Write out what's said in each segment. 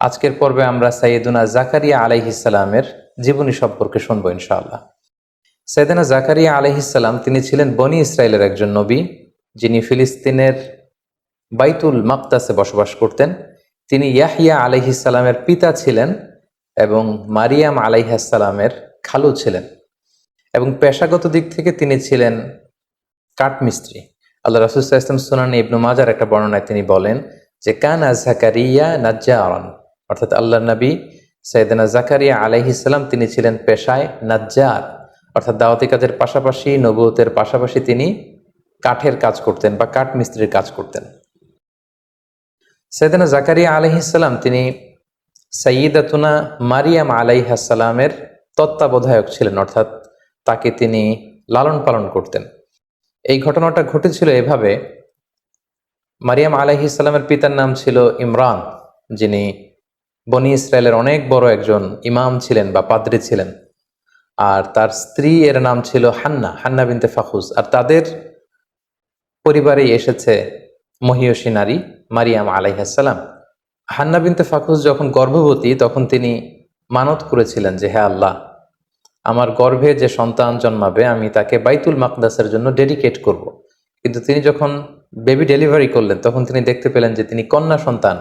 আজকের পর্বে আমরা সাইয়েদুনা জাকারিয়া আলাইহিসালামের জীবনী সম্পর্কে শুনব ইনশাআল্লাহ। সাইয়েদুনা জাকারিয়া আলাইহিসাল্লাম তিনি ছিলেন বনি ইসরায়েলের একজন নবী, যিনি ফিলিস্তিনের বাইতুল মাকতাসে বসবাস করতেন। তিনি ইয়াহিয়া আলাইহিসালামের পিতা ছিলেন এবং মারিয়াম আলাইহাসালামের খালু ছিলেন। এবং পেশাগত দিক থেকে তিনি ছিলেন কাঠমিস্ত্রি। আল্লাহ রাসুল্লাহ ইসলাম সোনানি ইবনু মাজার একটা বর্ণনায় তিনি বলেন যে কান কানা জাকারিয়া নাজ্জারান। অর্থাৎ আল্লাহ নবী সৈয়দনা জাকারিয়া আলাইহিসাল্লাম তিনি ছিলেন পেশায় নাজ্জার। অর্থাৎ দাওয়াতি কাজের পাশাপাশি নবুতের পাশাপাশি তিনি কাঠের কাজ করতেন বা কাঠ মিস্ত্রির কাজ করতেন। সৈয়দনা জাকারিয়া আলাইহিসাল্লাম তিনি সঈদাতুনা মারিয়াম আলাইহাসালামের তত্ত্বাবধায়ক ছিলেন, অর্থাৎ তাকে তিনি লালন পালন করতেন। এই ঘটনাটা ঘটেছিল এভাবে, মারিয়াম আলাহি ইসলামের পিতার নাম ছিল ইমরান, যিনি বনি ইসরায়েলের অনেক বড় একজন ইমাম ছিলেন বা পাদ্রি ছিলেন। আর তার স্ত্রী এর নাম ছিল হান্না হান্না বিনতে ফাকুজ আর তাদের পরিবারেই এসেছে মহিয়সী নারী মারিয়াম আলাইহাসাল্লাম হান্না বিনতে ফাকুজ যখন গর্ভবতী, তখন তিনি মানত করেছিলেন যে হ্যাঁ আল্লাহ, আমার গর্ভে যে সন্তান জন্মাবে, আমি তাকে বাইতুল মাকদাসের জন্য ডেডিকেট করব। কিন্তু তিনি যখন বেবি ডেলিভারি করলেন, তখন তিনি দেখতে পেলেন যে, তিনি কন্যা সন্তান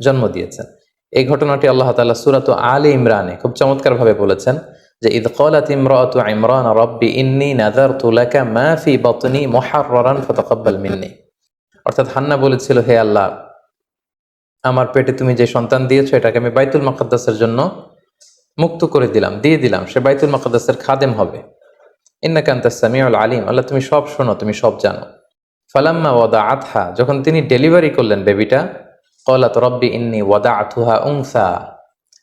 জন্ম দিয়েছেন। এই ঘটনাটি আল্লাহ তালা সুরাত আলী ইমরানে খুব চমৎকারভাবে বলেছেন যে ঈদ কলাত ইমরাত ইমরান, রব্বি ইন্নি নাদার তুলাকা মাফি বতনি মোহারান ফতকব্বাল মিন্নি। অর্থাৎ হান্না বলেছিল, হে আল্লাহ, আমার পেটে তুমি যে সন্তান দিয়েছ, এটাকে আমি বাইতুল মাকদ্দাসের জন্য মুক্ত করে দিলাম, দিয়ে দিলাম, সে বাইতুল মাকদ্দাসের খাদেম হবে। ইন্না ইন্নাকান্তা সামিউল আলিম, আল্লাহ তুমি সব শোনো, তুমি সব জানো। ফালাম্মা ওয়াদা আতহা যখন তিনি ডেলিভারি করলেন বেবিটা কলাত রব্বি ইন্নি ওয়াদা আথুহা উংসা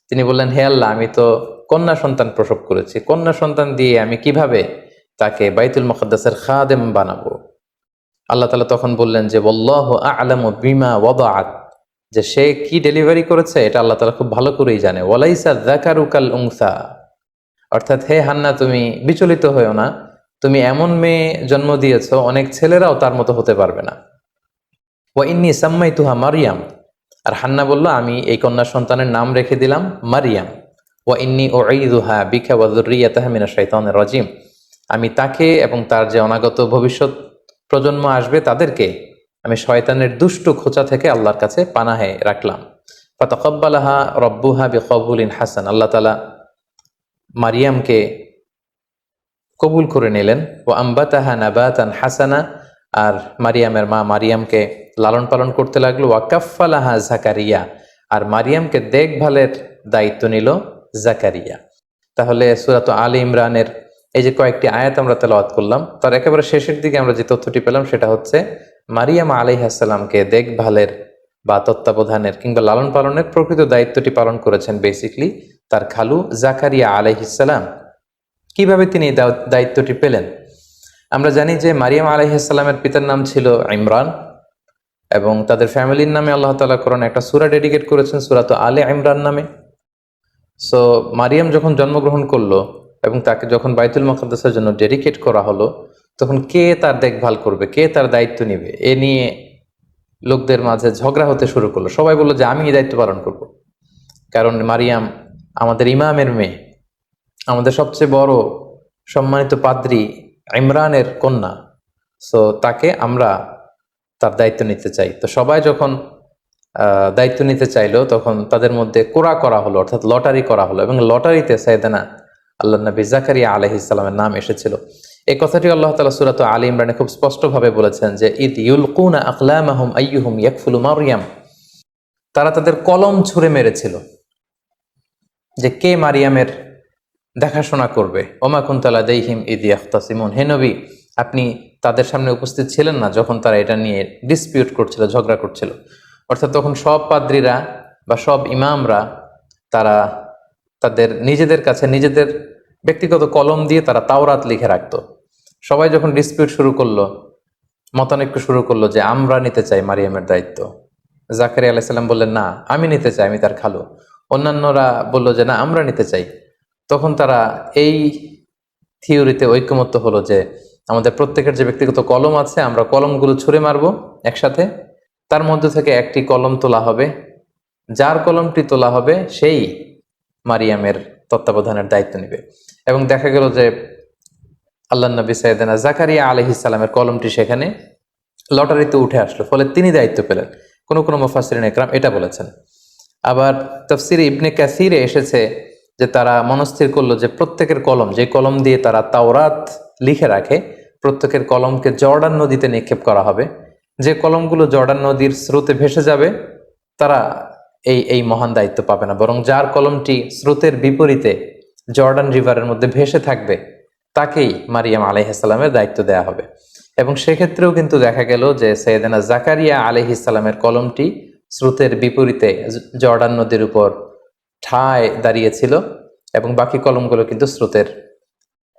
তিনি বললেন, হে আল্লাহ, আমি তো কন্যা সন্তান প্রসব করেছি। কন্যা সন্তান দিয়ে আমি কীভাবে তাকে বাইতুল মুকদ্দাসের খাদেম বানাবো? আল্লাহ তালা তখন বললেন যে বল্লাহ আলম বিমা ওয়াদাআত যে সে কি ডেলিভারি করেছে, এটা আল্লাহ তালা খুব ভালো করেই জানে। ওয়ালাইসা জাকারুকাল উংসা অর্থাৎ, হে হান্না, তুমি বিচলিত হয়েও না। তুমি এমন মেয়ে জন্ম দিয়েছ, অনেক ছেলেরাও তার মতো হতে পারবে না। ও ইন্নি সাম্মাই তুহা মারিয়াম। আর হান্না বলল, আমি এই কন্যা সন্তানের নাম রেখে দিলাম মারিয়াম। ও ইন্নি ও ঈদুহা বিখা ওয়াজুরিয়াতাহমিনা শৈতানের রাজিম। আমি তাকে এবং তার যে অনাগত ভবিষ্যৎ প্রজন্ম আসবে তাদেরকে আমি শয়তানের দুষ্টু খোঁচা থেকে আল্লাহর কাছে পানাহে রাখলাম। ফাতকব্বালাহা রব্বুহা বিকবুলিন হাসান। আল্লাহ তালা মারিয়ামকে কবুল করে নিলেন। ও আম্বাতাহা নাবাতান হাসানা আর মারিয়ামের মা মারিয়ামকে লালন পালন করতে লাগল, ওয়াকাফালাহা জাকারিয়া। আর মারিয়ামকে দেখভালের দায়িত্ব নিল জাকারিয়া। তাহলে সুরাত আলী ইমরানের এই যে কয়েকটি আয়াত আমরা তেলাওয়াত করলাম, তার একেবারে শেষের দিকে আমরা যে তথ্যটি পেলাম সেটা হচ্ছে, মারিয়াম আলাইহাসাল্লামকে দেখভালের বা তত্ত্বাবধানের কিংবা লালন পালনের প্রকৃত দায়িত্বটি পালন করেছেন বেসিকলি তার খালু জাকারিয়া আলাইহিসাল্লাম কীভাবে তিনি দায়িত্বটি পেলেন? আমরা জানি যে মারিয়াম আলাইহাসাল্লামের পিতার নাম ছিল ইমরান এবং তাদের ফ্যামিলির নামে আল্লাহ তালা কোরআন একটা সুরা ডেডিকেট করেছেন সুরা তো আলে ইমরান নামে। সো মারিয়াম যখন জন্মগ্রহণ করল এবং তাকে যখন বাইতুল মকদ্দাসের জন্য ডেডিকেট করা হলো, তখন কে তার দেখভাল করবে? কে তার দায়িত্ব নিবে? এ নিয়ে লোকদের মাঝে ঝগড়া হতে শুরু করল। সবাই বলল যে, আমি এই দায়িত্ব পালন করব। কারণ মারিয়াম আমাদের ইমামের মেয়ে, আমাদের সবচেয়ে বড় সম্মানিত পাদ্রী ইমরানের কন্যা। সো তাকে আমরা তার দায়িত্ব নিতে চাই। তো সবাই যখন দায়িত্ব নিতে চাইলো, তখন তাদের মধ্যে কোরা করা হলো, অর্থাৎ লটারি করা হলো এবং লটারিতে সাইদানা আল্লাহ নবী জাকারিয়া আলহি ইসলামের নাম এসেছিল। এই কথাটি আল্লাহ তালা সুরাত আলী ইমরানে খুব স্পষ্টভাবে বলেছেন যে ঈদ ইউলকুনা আকলামাহুম আইয়ুহুম ইয়াকফুলু মারিয়াম তারা তাদের কলম ছুঁড়ে মেরেছিল। যে কে মারিয়ামের দেখাশোনা করবে। ওমা কুন্তলা দেহিম ঈদ ইয়াখতাসিমুন। হে নবী, আপনি তাদের সামনে উপস্থিত ছিলেন না যখন তারা এটা নিয়ে ডিসপিউট করছিল, ঝগড়া করছিল? অর্থাৎ তখন সব পাদ্রীরা বা সব ইমামরা তারা তাদের নিজেদের কাছে নিজেদের ব্যক্তিগত কলম দিয়ে তারা তাওরাত লিখে রাখতো। সবাই যখন ডিসপিউট শুরু করল, মতানৈক্য শুরু করল যে আমরা নিতে চাই মারিয়ামের দায়িত্ব। জাকারি আলাইসাল্লাম বললেন, না, আমি নিতে চাই, আমি তার খালু। অন্যান্যরা বলল যে, না, আমরা নিতে চাই। তখন তারা এই থিওরিতে ঐক্যমত্য হলো যে আমাদের প্রত্যেকের যে ব্যক্তিগত কলম আছে, আমরা কলমগুলো ছুঁড়ে মারবো একসাথে। তার মধ্যে থেকে একটি কলম তোলা হবে। যার কলমটি তোলা হবে, সেই মারিয়ামের তত্ত্বাবধানের দায়িত্ব নেবে। এবং দেখা গেল যে আল্লাহ নবী সাইদানা জাকারিয়া আলহ ইসলামের কলমটি সেখানে লটারিতে উঠে আসলো। ফলে তিনি দায়িত্ব পেলেন। কোনো কোনো মুফাসরিন একরাম এটা বলেছেন। আবার তফসির ইবনে ক্যাসিরে এসেছে যে তারা মনস্থির করল যে প্রত্যেকের কলম যে কলম দিয়ে তারা তাওরাত লিখে রাখে, প্রত্যেকের কলমকে জর্ডান নদীতে নিক্ষেপ করা হবে। যে কলমগুলো জর্ডান নদীর স্রোতে ভেসে যাবে, তারা এই এই মহান দায়িত্ব পাবে না। বরং যার কলমটি স্রোতের বিপরীতে জর্ডান রিভারের মধ্যে ভেসে থাকবে, তাকেই মারিয়াম আলাইহাসাল্লামের দায়িত্ব দেয়া হবে। এবং সেক্ষেত্রেও কিন্তু দেখা গেল যে সৈয়দানা জাকারিয়া আলহিসাল্লামের কলমটি স্রোতের বিপরীতে জর্ডান নদীর উপর ঠায় দাঁড়িয়েছিল এবং বাকি কলমগুলো কিন্তু স্রোতের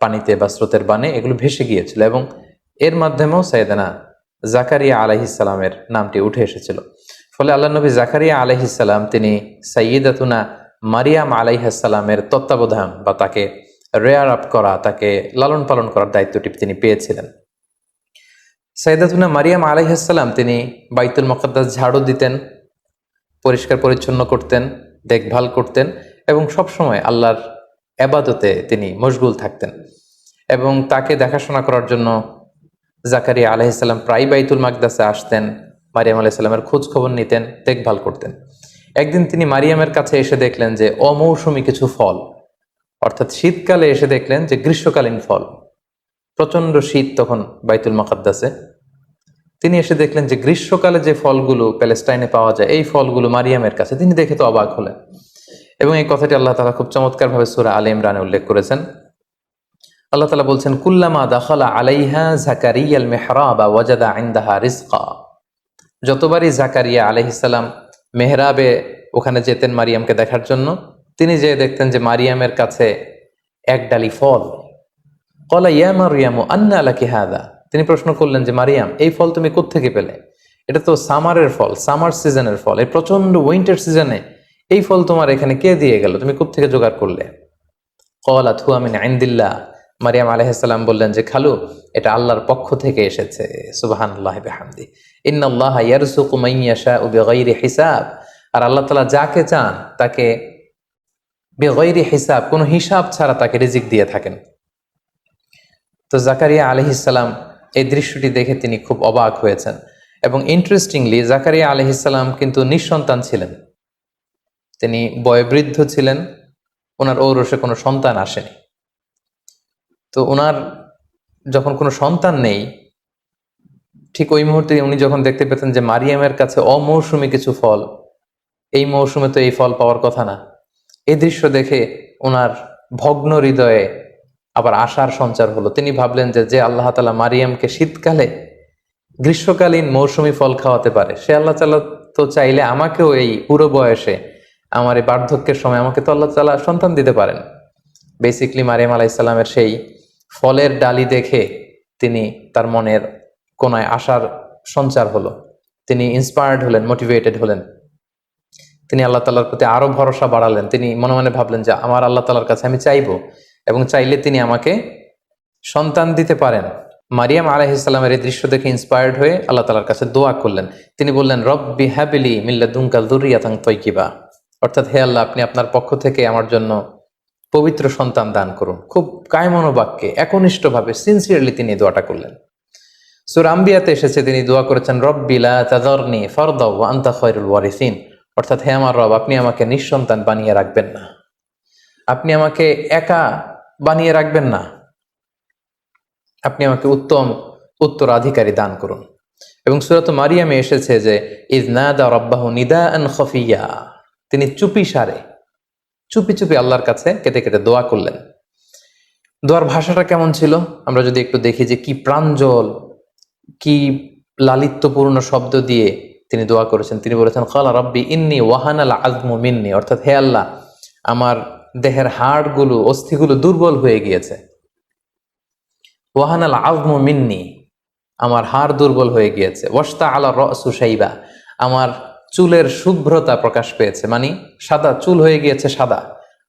পানিতে বা স্রোতের বানে এগুলো ভেসে গিয়েছিল এবং এর মাধ্যমেও সাইদানা জাকারিয়া আলহিসাল্লামের নামটি উঠে এসেছিল। ফলে আল্লাহ নবী জাকারিয়া আলহিসাল্লাম তিনি সাইয়দাতুনা মারিয়াম আলাইহাসাল্লামের তত্ত্বাবধান বা তাকে রেয়ার আপ করা, তাকে লালন পালন করার দায়িত্বটি তিনি পেয়েছিলেন। সাইদাতুনা মারিয়াম আলাইহাসাল্লাম তিনি বাইতুল মকদ্দাস ঝাড়ু দিতেন পরিষ্কার পরিচ্ছন্ন করতেন দেখভাল করতেন এবং সবসময় আল্লাহর এবাদতে তিনি মশগুল থাকতেন। এবং তাকে দেখাশোনা করার জন্য জাকারিয়া আলাইসাল্লাম প্রায় বাইতুল মাকদাসে আসতেন, মারিয়াম আলাইসাল্লামের খোঁজ খবর নিতেন, দেখভাল করতেন। একদিন তিনি মারিয়ামের কাছে এসে দেখলেন যে অমৌসুমি কিছু ফল, অর্থাৎ শীতকালে এসে দেখলেন যে গ্রীষ্মকালীন ফল। প্রচণ্ড শীত তখন বাইতুল মাকাদ্দাসে তিনি এসে দেখলেন যে গ্রীষ্মকালে যে ফলগুলো প্যালেস্টাইনে পাওয়া যায়, এই ফলগুলো মারিয়ামের কাছে, তিনি দেখে তো অবাক হলেন। এবং এই কথাটি আল্লাহ তালা খুব চমৎকার ভাবে সুরা আলী ইমরানে উল্লেখ করেছেন। আল্লাহ তালা বলছেন, কুল্লামা দাখালা আলাইহা জাকারিয়াল মেহরাবা ওয়াজাদা আইন্দাহা রিজকা। যতবারই জাকারিয়া আলহিসাল্লাম মেহরাবে ওখানে যেতেন মারিয়ামকে দেখার জন্য, তিনি যে দেখতেন যে মারিয়ামের কাছে এক ডালি ফল। কলা ইয়া মারিয়ামু আন্না আলাকি হাদা? তিনি প্রশ্ন করলেন যে, মারিয়াম, এই ফল তুমি কোত্থেকে পেলে? এটা তো সামারের ফল, সামার সিজনের ফল। এই প্রচণ্ড উইন্টার সিজনে এই ফল তোমার এখানে কে দিয়ে গেল? তুমি কোত্থেকে জোগাড় করলে? কলা আমিন আইন্দিল্লা মারিয়াম আলহাম বললেন যে, খালু, এটা আল্লাহর পক্ষ থেকে এসেছে। সুবাহান আল্লাহ ও হিসাব। আর আল্লাহ তালা যাকে চান তাকে বেগৈরি হিসাব, কোনো হিসাব ছাড়া তাকে রিজিক দিয়ে থাকেন। তো জাকারিয়া আলহিসাল্লাম এই দৃশ্যটি দেখে তিনি খুব অবাক হয়েছেন এবং ইন্টারেস্টিংলি জাকারিয়া আলহিসাল্লাম কিন্তু নিঃসন্তান ছিলেন। তিনি বয়বৃদ্ধ ছিলেন, ওনার ঔরসে কোনো সন্তান আসেনি। তো ওনার যখন কোনো সন্তান নেই, ঠিক ওই মুহূর্তে উনি যখন দেখতে পেতেন যে মারিয়ামের কাছে অমৌসুমি কিছু ফল, এই মৌসুমে তো এই ফল পাওয়ার কথা না। এই দৃশ্য দেখে ওনার ভগ্ন হৃদয়ে আবার আশার সঞ্চার হলো। তিনি ভাবলেন যে যে আল্লাহ তালা মারিয়ামকে শীতকালে গ্রীষ্মকালীন মৌসুমি ফল খাওয়াতে পারে, সে আল্লাহ তালা তো চাইলে আমাকেও এই পুরো বয়সে আমার এই বার্ধক্যের সময় আমাকে তো আল্লাহ তালা সন্তান দিতে পারেন। বেসিকলি মারিয়াম আলাইসাল্লামের সেই ফলের ডালি দেখে তিনি তার মনের কোনায় আশার সঞ্চার হলো। তিনি ইন্সপায়ার্ড হলেন মোটিভেটেড হলেন। তিনি আল্লাহ তালার প্রতি আরও ভরসা বাড়ালেন। তিনি মনে মনে ভাবলেন যে, আমার আল্লাহ তালার কাছে আমি চাইব এবং চাইলে তিনি আমাকে সন্তান দিতে পারেন। মারিয়াম আলাহিসাল্লামের এই দৃশ্য দেখে ইন্সপায়ার্ড হয়ে আল্লাহ তালার কাছে দোয়া করলেন। তিনি বললেন, রব্বি হ্যাবিলি মিল্লা দুঙ্কাল দুরিয়াতাং তৈকিবা অর্থাৎ, হে আল্লাহ, আপনি আপনার পক্ষ থেকে আমার জন্য পবিত্র সন্তান দান করুন। খুব কায়মনোবাক্যে, একনিষ্ঠভাবে সিনসিয়ারলি তিনি দোয়াটা করলেন। সুর আম্বিয়াতে এসেছে, তিনি দোয়া করেছেন রব্বিলা তাদরনি ফরদাও আন্তা খয়রুল ওয়ারিসিন। অর্থাৎ, হে আমার রব, আপনি আমাকে নিঃসন্তান বানিয়ে রাখবেন না। আপনি আমাকে একা বানিয়ে রাখবেন না। আপনি আমাকে উত্তম উত্তরাধিকারী দান করুন। এবং সুরত মারিয়ামে এসেছে যে ইজ নাদা রব্বাহ নিদা আন খফিয়া। তিনি চুপি সারে। চুপি চুপি আল্লাহর কাছে কেটে কেটে দোয়া করলেন। দোয়ার ভাষাটা কেমন ছিল? আমরা যদি একটু দেখি যে, কি প্রাঞ্জল, কি লালিত্যপূর্ণ শব্দ দিয়ে তিনি দোয়া করেছেন। তিনি বলেছেন খালা রব্বি ইন্নি ওয়াহান আল আজমু মিন্নি। অর্থাৎ, হে আল্লাহ, আমার দেহের হাড়গুলো, অস্থিগুলো দুর্বল হয়ে গিয়েছে। ওয়াহান আল আজমু মিন্নি, আমার হাড় দুর্বল হয়ে গিয়েছে। ওয়াস্তা আলা রসু আমার চুলের শুভ্রতা প্রকাশ পেয়েছে। মানে সাদা, চুল হয়ে গিয়েছে সাদা।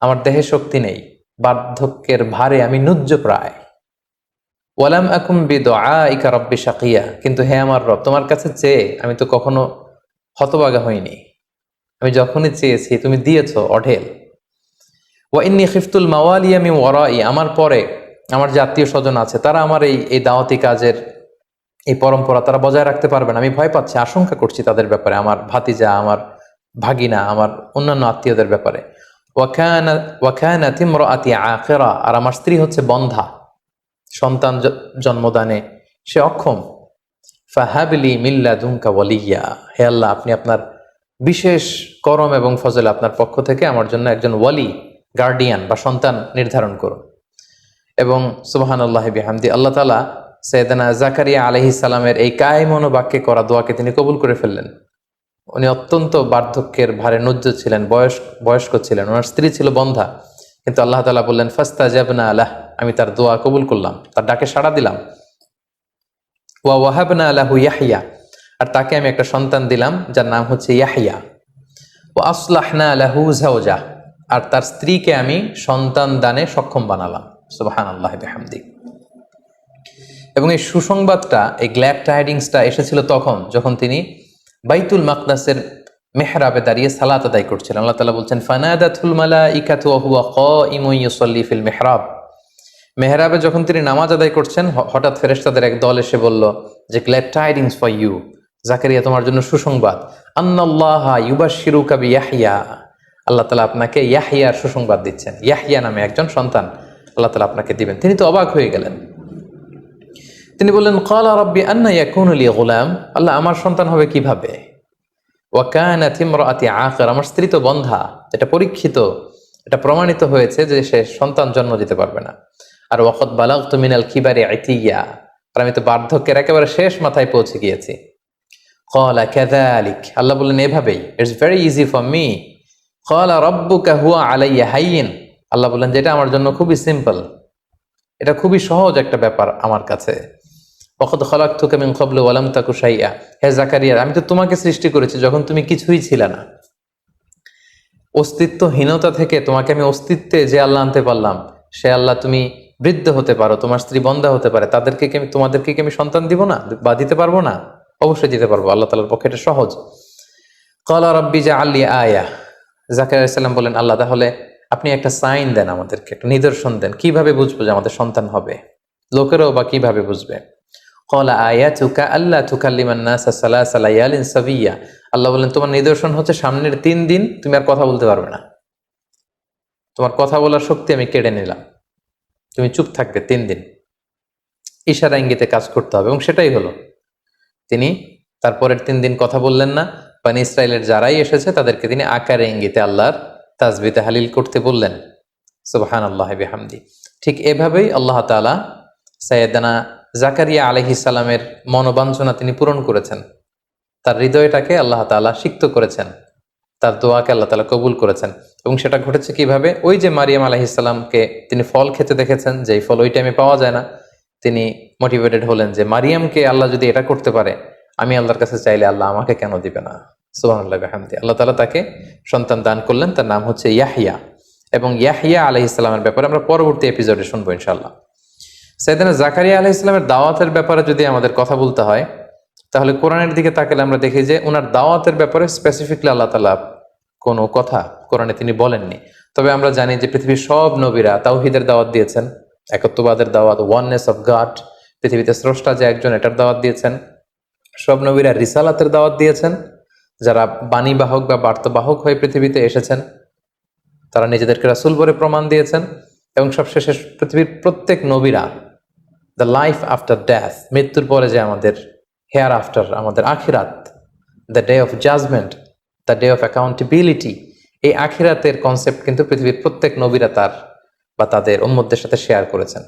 আমার দেহে শক্তি নেই, বার্ধক্যের ভারে আমি নুজ্জ প্রায়। ওয়ালাম আকুম বিদা রব্বি শাকিয়া, কিন্তু হে আমার রব, তোমার কাছে চেয়ে আমি তো কখনো হতবাগা হইনি। আমি যখনই চেয়েছি, তুমি দিয়েছ অঢেল। ওয়া ইন্নি খিফতুল মাওয়ালি আমি ওয়ারাই আমার পরে আমার যে আত্মীয় স্বজন আছে, তারা আমার এই এই দাওয়াতি কাজের এই পরম্পরা তারা বজায় রাখতে পারবে না, আমি ভয় পাচ্ছি, আশঙ্কা করছি তাদের ব্যাপারে, আমার ভাতিজা, আমার ভাগিনা, আমার অন্যান্য আত্মীয়দের ব্যাপারে। ওয়াখানা তিমরাতি আখিরা আর আমার স্ত্রী হচ্ছে বন্ধা, সন্তান জন্মদানে সে অক্ষম। ফাহাবলি মিল্লা দুঙ্কা ওয়ালিয়া হে আল্লাহ, আপনি আপনার বিশেষ করম এবং ফজল আপনার পক্ষ থেকে আমার জন্য একজন ওয়ালি গার্ডিয়ান বা সন্তান নির্ধারণ করুন। এবং সুবাহান আল্লাহ বিহামদি আল্লাহ তালা সৈয়দানা জাকারিয়া আলহি সালামের এই কায় মনোবাক্যে করা দোয়াকে তিনি কবুল করে ফেললেন। উনি অত্যন্ত বার্ধক্যের ভারে নুজ্জ ছিলেন বয়স বয়স্ক ছিলেন, ওনার স্ত্রী ছিল বন্ধা। কিন্তু আল্লাহ তালা বললেন ফাস্তা জাবনা আলাহ আমি তার দোয়া কবুল করলাম, তার ডাকে সাড়া দিলাম। ওয়া ওয়াহাবনা আলাহু ইয়াহিয়া আর তাকে আমি একটা সন্তান দিলাম যার নাম হচ্ছে ইয়াহিয়া ও আসলাহনা আলাহু জাওজা আর তার স্ত্রীকে আমি সন্তান দানে সক্ষম বানালাম। সুবাহান আল্লাহ বিহামদি। এবং এই সুসংবাদটা, এই গ্ল্যাড টাইডিংসটা এসেছিল তখন, যখন তিনি বাইতুল মাকদাসের মেহরাবে দাঁড়িয়ে সালাত আদায় করছিলেন। আল্লাহ তালা বলছেন, ফানাদাতুল মালাইকাতু ওয়া হুয়া কাইমুন ইউসাল্লি ফিল মিহরাব। মেহরাবে যখন তিনি নামাজ আদায় করছেন হঠাৎ ফেরেশতাদের এক দল এসে বলল যে, glad tidings for you Zakariya, তোমার জন্য সুসংবাদ। আন্নাল্লাহ ইউবাশিরুকা বিয়াহিয়া আল্লাহ তালা আপনাকে ইয়াহিয়ার সুসংবাদ দিচ্ছেন। ইয়াহিয়া নামে একজন সন্তান আল্লাহ তালা আপনাকে দিবেন। তিনি তো অবাক হয়ে গেলেন। তিনি বললেন কলা রব্বি আন্না ইয়াকুন লি গোলাম। আল্লাহ, আমার সন্তান হবে কীভাবে? ওয়াকানা আতি আখর। আমার স্ত্রী তো বন্ধা এটা পরীক্ষিত, এটা প্রমাণিত হয়েছে যে সে সন্তান জন্ম দিতে পারবে না। আর ওয়াকত বালাগ তো মিনাল কিবারে আইতিয়া আর আমি তো বার্ধক্যের একেবারে শেষ মাথায় পৌঁছে গিয়েছি। কলা ক্যাদালিক আল্লাহ বললেন, এভাবেই, it's very easy for me. কলা রব্বুকা হুয়া আলাইয়া হাইয়িন আল্লাহ বললেন, যেটা আমার জন্য খুবই সিম্পল। এটা খুবই সহজ একটা ব্যাপার আমার কাছে। ওখদ খলাক মিন কবলে ওয়ালাম তাকু সাইয়া হে জাকারিয়া, আমি তো তোমাকে সৃষ্টি করেছি যখন তুমি কিছুই ছিলে না। অস্তিত্বহীনতা থেকে তোমাকে আমি অস্তিত্বে যে আল্লাহ আনতে পারলাম, সে আল্লাহ তুমি বৃদ্ধ হতে পারো, তোমার স্ত্রী বন্ধা হতে পারে। তাদেরকে কি আমি, তোমাদেরকে কি আমি সন্তান দিব না? বা দিতে পারব না? অবশ্যই দিতে পারব। আল্লাহ তালার পক্ষে এটা সহজ। কলা রব্বি যা আল্লি আয়া। জাকির আলাইসাল্লাম বলেন, আল্লাহ, তাহলে আপনি একটা সাইন দেন আমাদেরকে, একটা নিদর্শন দেন। কীভাবে বুঝব যে আমাদের সন্তান হবে? লোকেরাও বা কীভাবে বুঝবে? কলা আয়া চুকা আল্লাহ তুকাল্লিমান নাসা সালা সালাইয়ালিন সাবিয়া। আল্লাহ বলেন, তোমার নিদর্শন হচ্ছে সামনের তিন দিন তুমি আর কথা বলতে পারবে না। তোমার কথা বলার শক্তি আমি কেড়ে নিলাম। তুমি চুপ থাকবে তিন দিন। ইশারা ইঙ্গিতে কাজ করতে হবে। এবং সেটাই হলো, তিনি তারপরের তিন দিন কথা বললেন না। বানি ইসরায়েলের যারাই এসেছে, তাদেরকে তিনি আকারে ইঙ্গিতে আল্লাহর তাজবিতে হালিল করতে বললেন। সুবহান আল্লাহ বিহামদি। ঠিক এভাবেই আল্লাহ তালা সাইয়েদানা জাকারিয়া আলহি সালামের মনোবাঞ্ছনা তিনি পূরণ করেছেন। তার হৃদয়টাকে আল্লাহ তালা সিক্ত করেছেন। তার দোয়াকে আল্লাহ তালা কবুল করেছেন। এবং সেটা ঘটেছে কীভাবে? ওই যে মারিয়াম আলাহিসাল্লামকে তিনি ফল খেতে দেখেছেন যে ফল ওই টাইমে পাওয়া যায় না। তিনি মোটিভেটেড হলেন যে, মারিয়ামকে আল্লাহ যদি এটা করতে পারে, আমি আল্লাহর কাছে চাইলে আল্লাহ আমাকে কেন দিবে না? সুবাহ আল্লাহ তালা তাকে সন্তান দান করলেন, তার নাম হচ্ছে ইয়াহিয়া এবং ইয়াহিয়া আলহিসাল্লামের ব্যাপারে আমরা পরবর্তী এপিসোডে শুনব ইনশাল্লাহ সেদিন জাকারিয়া আলাহ ইসলামের দাওয়াতের ব্যাপারে যদি আমাদের কথা বলতে হয়, তাহলে কোরআনের দিকে তাকালে আমরা দেখি যে ওনার দাওয়াতের ব্যাপারে স্পেসিফিকলি আল্লাহ তালা কোনো কথা কোরআনে তিনি বলেননি। তবে আমরা জানি যে পৃথিবীর সব নবীরা তাওহিদের দাওয়াত দিয়েছেন, একত্ববাদের দাওয়াত ওয়াননেস অফ গাড পৃথিবীতে স্রষ্টা যে একজন, এটার দাওয়াত দিয়েছেন। সব নবীরা রিসালাতের দাওয়াত দিয়েছেন। যারা বাণীবাহক বা বার্তাবাহক হয়ে পৃথিবীতে এসেছেন, তারা নিজেদেরকে রাসুল বলে প্রমাণ দিয়েছেন এবং সবশেষে পৃথিবীর প্রত্যেক নবীরা দ্য লাইফ আফটার ড্যাথ মৃত্যুর পরে যে আমাদের হেয়ার আফটার আমাদের আখিরাত the day of judgement the day of accountability এই আখিরাতের কনসেপ্ট কিন্তু পৃথিবীর প্রত্যেক নবীরা তার বা তাদের অন্যদের সাথে শেয়ার করেছেন।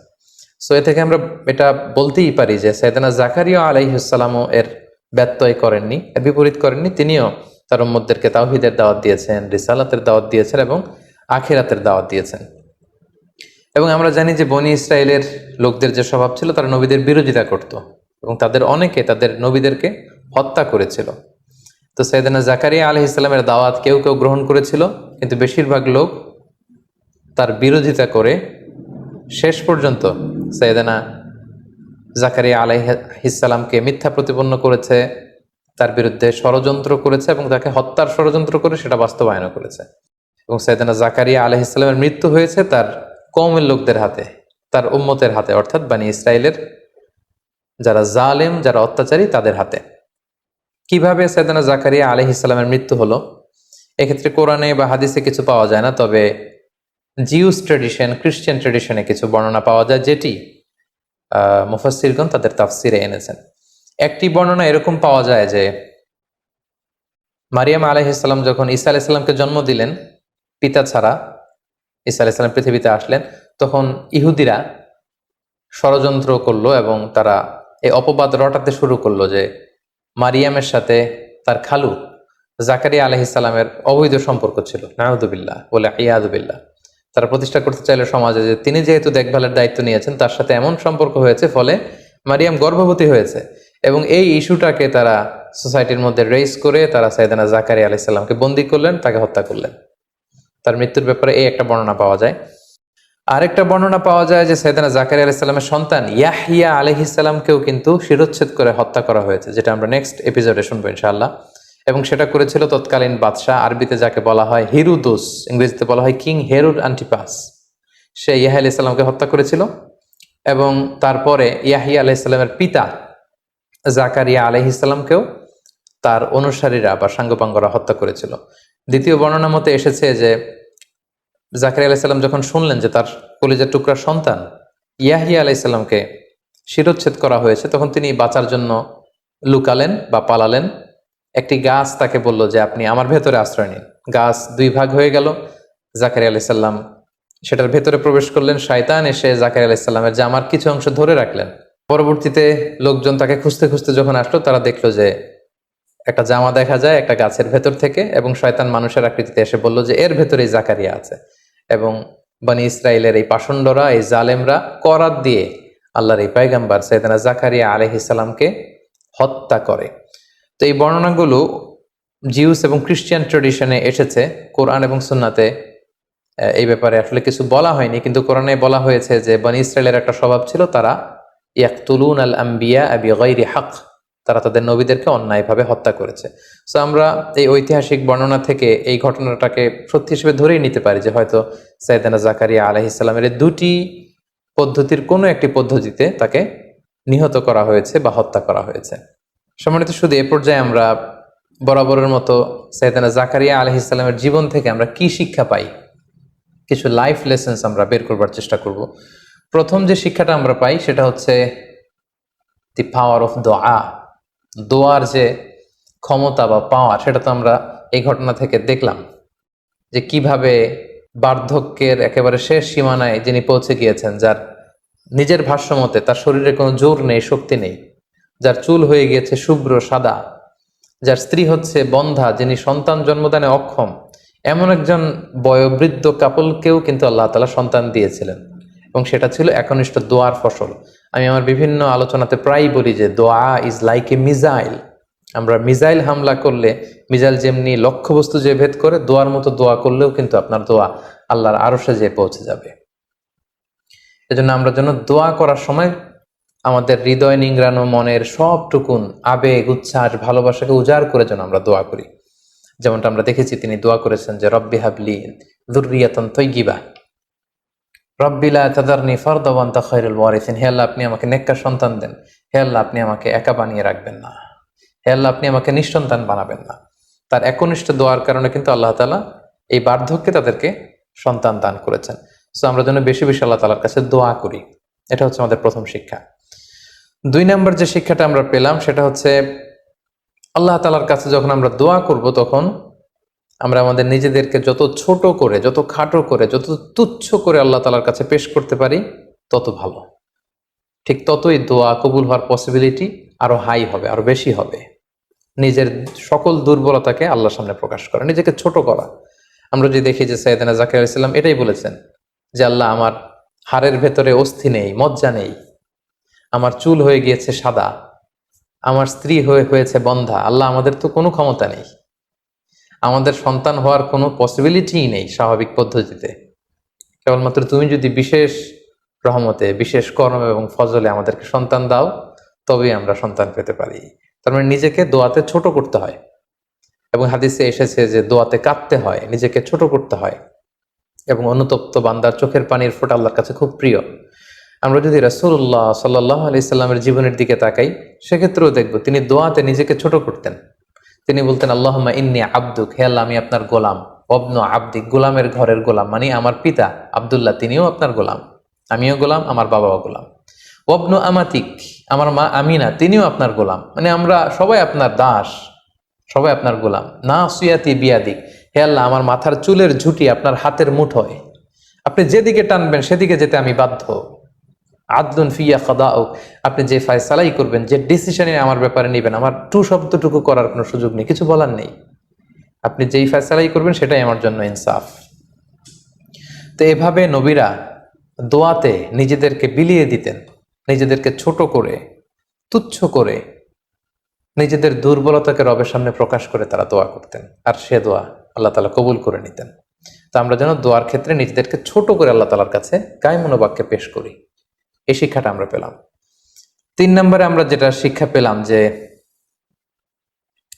সো এ থেকে আমরা এটা বলতেই পারি যে সৈয়দানা জাকারিয়া আলাইহিসালামও এর ব্যত্যয় করেননি এর বিপরীত করেননি, তিনিও তার উম্মদেরকে তাওহিদের দাওয়াত দিয়েছেন, রিসালাতের দাওয়াত দিয়েছেন এবং আখিরাতের দাওয়াত দিয়েছেন। এবং আমরা জানি যে বনি ইসরায়েলের লোকদের যে স্বভাব ছিল, তারা নবীদের বিরোধিতা করত এবং তাদের অনেকে তাদের নবীদেরকে হত্যা করেছিল। তো সৈয়দানা জাকারিয়া আলহ ইসলামের দাওয়াত কেউ কেউ গ্রহণ করেছিল, কিন্তু বেশিরভাগ লোক তার বিরোধিতা করে শেষ পর্যন্ত সৈয়দানা জাকারিয়া আলাই আলাইহিসালামকে মিথ্যা প্রতিপন্ন করেছে, তার বিরুদ্ধে ষড়যন্ত্র করেছে এবং তাকে হত্যার ষড়যন্ত্র করে সেটা বাস্তবায়ন করেছে। এবং সাইদানা জাকারিয়া আলহ ইসলামের মৃত্যু হয়েছে তার কৌমের লোকদের হাতে, তার উম্মতের হাতে, অর্থাৎ বানি ইসরায়েলের যারা জালেম, যারা অত্যাচারী, তাদের হাতে। কীভাবে সাইদানা জাকারিয়া আলহ ইসলামের মৃত্যু হলো? এক্ষেত্রে কোরআনে বা হাদিসে কিছু পাওয়া যায় না, তবে জিউস ট্রেডিশন খ্রিস্টান ট্রেডিশনে কিছু বর্ণনা পাওয়া যায়, যেটি আহ, মুফাসসিরগণ তাদের তাফসিরে এনেছেন। একটি বর্ণনা এরকম পাওয়া যায় যে মারিয়াম আলাইহিসসালাম যখন ঈসা আলাইসাল্লামকে জন্ম দিলেন পিতা ছাড়া ঈসা আলাইসাল্লাম পৃথিবীতে আসলেন তখন ইহুদিরা ষড়যন্ত্র করল এবং তারা এই অপবাদ রটাতে শুরু করল যে মারিয়ামের সাথে তার খালু জাকারিয়া আলহিসাল্লামের অবৈধ সম্পর্ক ছিল। নাহদুবিল্লাহ বলে ইয়াদুবিল্লাহ তারা প্রতিষ্ঠা করতে চাইলে সমাজে যে তিনি যেহেতু দেখভালের দায়িত্ব নিয়েছেন, তার সাথে এমন সম্পর্ক হয়েছে, ফলে মারিয়াম গর্ভবতী হয়েছে এবং এই ইস্যুটাকে তারা সোসাইটির মধ্যে রেস করে তারা সাইদানা জাকারিয়া আলাইসাল্লামকে বন্দি করলেন, তাকে হত্যা করলেন। তার মৃত্যুর ব্যাপারে এই একটা বর্ণনা পাওয়া যায়। আরেকটা বর্ণনা পাওয়া যায় যে সৈয়দানা জাকারিয়া আলাইসাল্লামের সন্তান ইয়াহিয়া আলহিসাল্লামকেও কিন্তু শিরোচ্ছেদ করে হত্যা করা হয়েছে, যেটা আমরা নেক্সট এপিসোডে শুনব ইনশাআল্লাহ। এবং সেটা করেছিল তৎকালীন বাদশাহ। আরবিতে যাকে বলা হয় হিরুদোস, ইংরেজিতে বলা হয় কিং হেরুড আন্টিপাস। সে ইয়াহিয়া আলাইসাল্লামকে হত্যা করেছিল এবং তারপরে ইয়াহিয়া আলাইসাল্লামের পিতা জাকারিয়া আলহিসাল্লামকেও তার অনুসারীরা বা সাঙ্গপাঙ্গরা হত্যা করেছিল। দ্বিতীয় বর্ণনা মতে এসেছে যে জাকারিয়া আলাইসাল্লাম যখন শুনলেন যে তার কলিজার টুকরার সন্তান ইয়াহিয়া আলাইসাল্লামকে শিরোচ্ছেদ করা হয়েছে, তখন তিনি বাঁচার জন্য লুকালেন বা পালালেন। একটি গাছ তাকে বলল যে, আপনি আমার ভেতরে আশ্রয় নিন। গাছ দুই ভাগ হয়ে গেল। জাকারিয়া আলাইসাল্লাম সেটার ভেতরে প্রবেশ করলেন। শায়তান এসে জাকারিয়া আলাইসাল্লামের জামার কিছু অংশ ধরে রাখলেন। পরবর্তীতে লোকজন তাকে খুঁজতে খুঁজতে যখন আসলো, তারা দেখল যে একটা জামা দেখা যায় একটা গাছের ভেতর থেকে এবং শয়তান মানুষের আকৃতিতে এসে বলল যে, এর ভেতরেই জাকারিয়া আছে। এবং বানি ইসরায়েলের এই পাষণ্ডরা, এই জালেমরা করাত দিয়ে আল্লাহর এই পায়গাম্বার সৈয়দানা জাকারিয়া আলহিসাল্লামকে হত্যা করে। তো এই বর্ণনাগুলো জিউস এবং খ্রিস্টিয়ান ট্রেডিশনে এসেছে, কোরআন এবং সুন্নাতে। এই ব্যাপারে আসলে কিছু বলা হয়নি, কিন্তু কোরআনে বলা হয়েছে যে বনি ইসরায়েলের একটা স্বভাব ছিল তারা, ইয়াকতুলুন আল আম্বিয়া আবি গাইরি হক, তারা তাদের নবীদেরকে অন্যায়ভাবে হত্যা করেছে। সো আমরা এই ঐতিহাসিক বর্ণনা থেকে এই ঘটনাটাকে সত্যি হিসেবে ধরেই নিতে পারি যে হয়তো সাইদানা জাকারিয়া আলহিসাল্লামের দুটি পদ্ধতির কোনো একটি পদ্ধতিতে তাকে নিহত করা হয়েছে বা হত্যা করা হয়েছে। সম্মানিত শুধু এ পর্যায়ে আমরা বরাবরের মতো সাইদানা জাকারিয়া আলহিসাল্লামের জীবন থেকে আমরা কি শিক্ষা পাই? কিছু লাইফ লেসেন্স আমরা বের করবার চেষ্টা করব। প্রথম যে শিক্ষাটা আমরা পাই সেটা হচ্ছে দি পাওয়ার অফ দোয়া দোয়ার যে ক্ষমতা বা পাওয়ার সেটা তো আমরা এই ঘটনা থেকে দেখলাম যে কীভাবে বার্ধক্যের একেবারে শেষ সীমানায় যিনি পৌঁছে গিয়েছেন, যার নিজের ভাষ্যমতে তার শরীরে কোনো জোর নেই, শক্তি নেই যার চুল হয়ে গিয়েছে শুভ্র সাদা, যার স্ত্রী হচ্ছে বন্ধা যিনি সন্তান জন্মদানে অক্ষম। এমন একজন বয়োবৃদ্ধ কাপলকেও কিন্তু আল্লাহ তালা সন্তান দিয়েছিলেন এবং সেটা ছিল একনিষ্ঠ দোয়ার ফসল। আমি আমার বিভিন্ন আলোচনাতে প্রায়ই বলি যে দোয়া ইজ লাইক এ মিজাইল। আমরা মিজাইল হামলা করলে, মিজাইল যেমনি লক্ষ্যবস্তু যে ভেদ করে, দোয়ার মতো দোয়া করলেও কিন্তু আপনার দোয়া আল্লাহর আরশে যেয়ে পৌঁছে যাবে। এজন্য আমরা যেন দোয়া করার সময় আমাদের হৃদয় নিংড়ানো মনের সবটুকুন আবেগ, উচ্ছ্বাস, ভালোবাসাকে উজাড় করে যেন আমরা দোয়া করি। যেমনটা আমরা দেখেছি, তিনি দোয়া করেছেন যে, রব্বি হাবলি দুর্রিয়াতন তৈগিবা রব্বিলা তাদারনি ফরদাওয়ান তাখাইরুল ওয়ারিসিন। হে আল্লাহ, আপনি আমাকে নেককার সন্তান দেন। হে আল্লাহ, আপনি আমাকে একা বানিয়ে রাখবেন না। হে আল্লাহ, আপনি আমাকে নিঃসন্তান বানাবেন না। তার একনিষ্ঠ দোয়ার কারণে কিন্তু আল্লাহ তালা এই বার্ধক্যে তাদেরকে সন্তান দান করেছেন। সো আমরা যেন বেশি বেশি আল্লাহ তালার কাছে দোয়া করি। এটা হচ্ছে আমাদের প্রথম শিক্ষা। দুই নম্বর যে শিক্ষাটা আমরা পেলাম, সেটা হচ্ছে আল্লাহ তালার কাছে যখন আমরা দোয়া করব, তখন আমরা আমাদের নিজেদেরকে যত ছোট করে, যত খাটো করে, যত তুচ্ছ করে আল্লাহ তালার কাছে পেশ করতে পারি, তত ভালো। ঠিক ততই দোয়া কবুল হওয়ার পসিবিলিটি আরও হাই হবে, আরও বেশি হবে। নিজের সকল দুর্বলতাকে আল্লাহর সামনে প্রকাশ করা, নিজেকে ছোট করা। আমরা যদি দেখি যে সৈয়দানা জাকির ইসলাম এটাই বলেছেন যে, আল্লাহ, আমার হাড়ের ভেতরে অস্থি নেই, মজ্জা নেই আমার চুল হয়ে গিয়েছে সাদা, আমার স্ত্রী হয়ে হয়েছে বন্ধা, আল্লাহ আমাদের তো কোনো ক্ষমতা নেই। আমাদের সন্তান হওয়ার কোনো পসিবিলিটিই নেই স্বাভাবিক পদ্ধতিতে। কেবলমাত্র তুমি যদি বিশেষ রহমতে, বিশেষ কর্ম এবং ফজলে আমাদেরকে সন্তান দাও, তবেই আমরা সন্তান পেতে পারি। তার মানে নিজেকে দোয়াতে ছোট করতে হয়। এবং হাদিসে এসেছে যে দোয়াতে কাঁদতে হয়, নিজেকে ছোট করতে হয়। এবং অনুতপ্ত বান্দার চোখের পানির ফোঁটা আল্লাহর কাছে খুব প্রিয়। আমরা যদি রাসূলুল্লাহ সাল্লাহ আলি সাল্লামের জীবনের দিকে তাকাই, সেক্ষেত্রেও দেখব তিনি দোয়াতে নিজেকে ছোট করতেন। তিনি বলতেন আল্লাহমা ইন্নি আব্দুক, হে আল্লাহ, আমি আপনার গোলাম। অবন আব্দিক গোলামের ঘরের গোলাম মানে আমার পিতা আব্দুল্লাহ, তিনিও আপনার গোলাম। আমিও গোলাম, আমার বাবাও গোলাম। অবন আমাতিক, আমার মা আমিনা, তিনিও আপনার গোলাম। মানে আমরা সবাই আপনার দাস, সবাই আপনার গোলাম। না সুয়াতি বিয়াদিক, হে আল্লাহ, আমার মাথার চুলের ঝুঁটি আপনার হাতের মুঠোয়। আপনি যেদিকে টানবেন, সেদিকে যেতে আমি বাধ্য। আদলুন ফিয়া খদা আপনি যে ফয়সালাই করবেন, যে ডিসিশনে আমার ব্যাপারে নেবেন, আমার টু শব্দটুকু করার কোনো সুযোগ নেই, কিছু বলার নেই। আপনি যেই ফয়সালাই করবেন, সেটাই আমার জন্য ইনসাফ। তো এভাবে নবীরা দোয়াতে নিজেদেরকে বিলিয়ে দিতেন, নিজেদেরকে ছোট করে, তুচ্ছ করে, নিজেদের দুর্বলতাকে রবের সামনে প্রকাশ করে তারা দোয়া করতেন, আর সে দোয়া আল্লাহ তালা কবুল করে নিতেন। তো আমরা যেন দোয়ার ক্ষেত্রে নিজেদেরকে ছোট করে আল্লাহ তালার কাছে গায়ে মনোবাক্যে পেশ করি। এই শিক্ষাটা আমরা পেলাম। তিন নম্বরে আমরা যেটা শিক্ষা পেলাম যে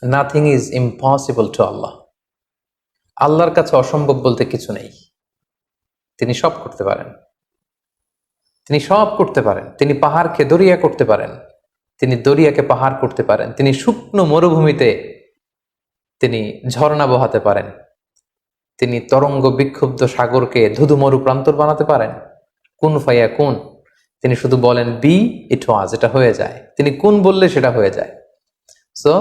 nothing is impossible to Allah আল্লাহর কাছে অসম্ভব বলতে কিছু নেই। তিনি সব করতে পারেন। তিনি সব করতে পারেন। তিনি পাহাড়কে দরিয়া করতে পারেন। তিনি দরিয়াকে পাহাড় করতে পারেন। তিনি শুকনো মরুভূমিতে তিনি ঝর্ণা বহাতে পারেন। তিনি তরঙ্গ বিক্ষুব্ধ সাগরকে ধুধু মরু প্রান্তর বানাতে পারেন। কোন ফাইয়া কোন? তিনি শুধু বলেন, বি ইট ওয়াজ এটা হয়ে যায়। তিনি কোন বললে সেটা হয়ে যায়। সো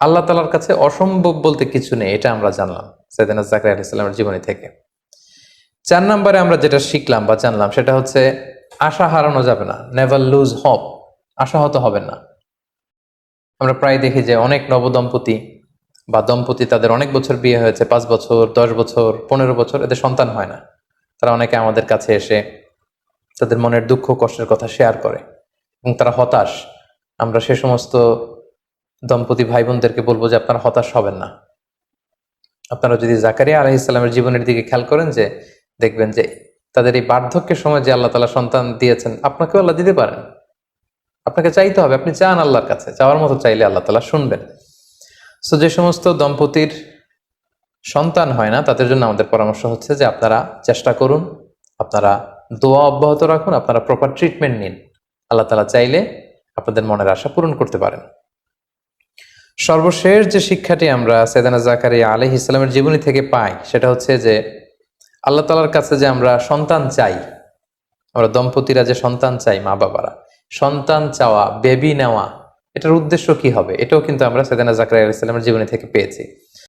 আল্লাহ তালার কাছে অসম্ভব বলতে কিছু নেই, এটা আমরা জানলাম সৈদানা জাকরি আলি সাল্লামের জীবনী থেকে। চার নম্বরে আমরা যেটা শিখলাম বা জানলাম, সেটা হচ্ছে আশা হারানো যাবে না নেভার লুজ হপ আশাহত হবেন না। আমরা প্রায় দেখি যে অনেক নবদম্পতি বা দম্পতি তাদের অনেক বছর বিয়ে হয়েছে, পাঁচ বছর, দশ বছর, পনেরো বছর, এদের সন্তান হয় না। তারা অনেকে আমাদের কাছে এসে তাদের মনের দুঃখ, কষ্টের কথা শেয়ার করে এবং তারা হতাশ। আমরা সে সমস্ত দম্পতি ভাই বোনদেরকে বলব যে আপনারা হতাশ হবেন না। আপনারা যদি জাকারিয়া আলহ ইসলামের জীবনের দিকে খেয়াল করেন যে, দেখবেন যে তাদের এই বার্ধক্যের সময় যে আল্লাহ তালা সন্তান দিয়েছেন, আপনাকেও আল্লাহ দিতে পারেন। আপনাকে চাইতে হবে, আপনি চান আল্লাহর কাছে, চাওয়ার মতো চাইলে আল্লাহ তালা শুনবেন। সো যে সমস্ত দম্পতির সন্তান হয় না, তাদের জন্য আমাদের পরামর্শ হচ্ছে যে আপনারা চেষ্টা করুন, আপনারা দোয়া অব্যাহত রাখুন, আপনারা প্রপার ট্রিটমেন্ট নিন। আল্লাহ তালা চাইলে আপনাদের মনের আশা পূরণ করতে পারেন। সর্বশেষ যে শিক্ষাটি আমরা সেদানা জাকারিয়া আলহ ইসলামের জীবনী থেকে পাই, সেটা হচ্ছে যে আল্লাহ তালার কাছে যে আমরা সন্তান চাই, আমরা দম্পতিরা যে সন্তান চাই, মা বাবারা, সন্তান চাওয়া বেবি নেওয়া, এটার উদ্দেশ্য কি হবে? এটাও কিন্তু আমরা সেদানা জাকারি আলহ ইসলামের জীবনী থেকে পেয়েছি।